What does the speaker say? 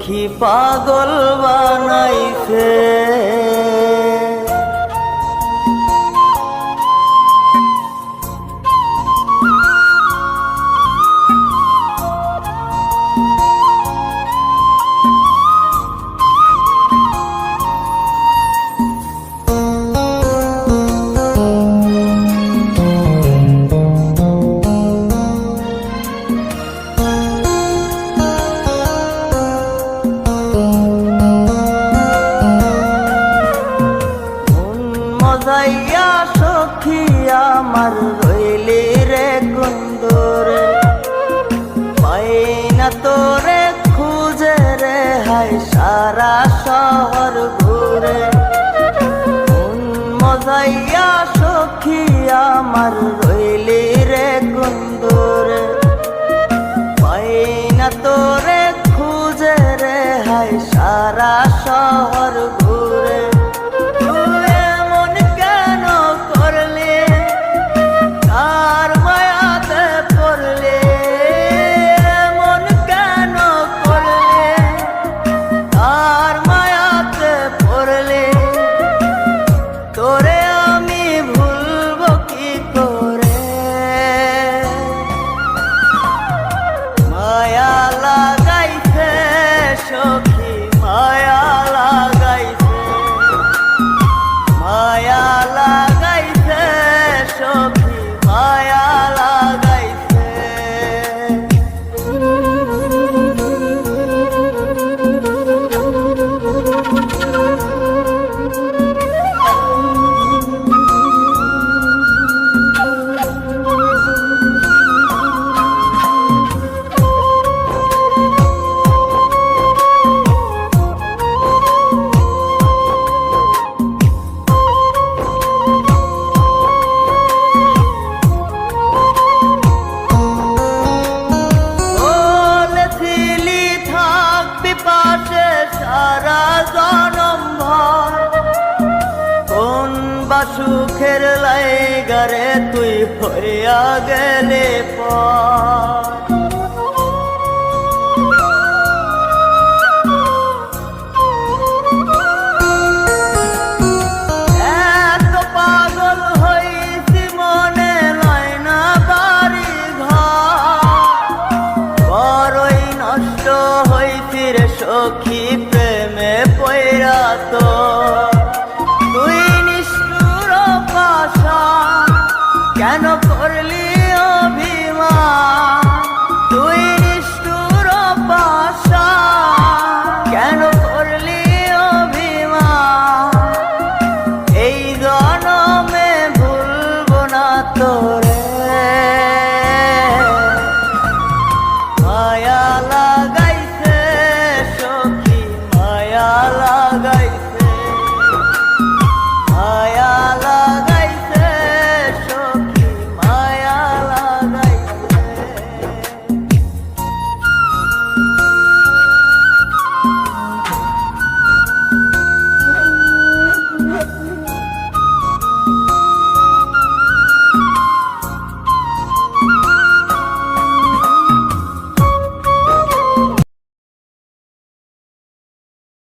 সখী পাগল বানাইছে। মজাইয়া সখী আমার রইলি রে কুন্দরে। পাই না তোরে খুঁজে রে হাই সারা শহর ঘুরে। মজাইয়া সখী আমার রইলি রে তোরে খুঁজে রে সারা শহর ঘুরে। সুখের লাইগারে তুই হইয়া গেলে পর। এত পাগল হইছি মনে I know.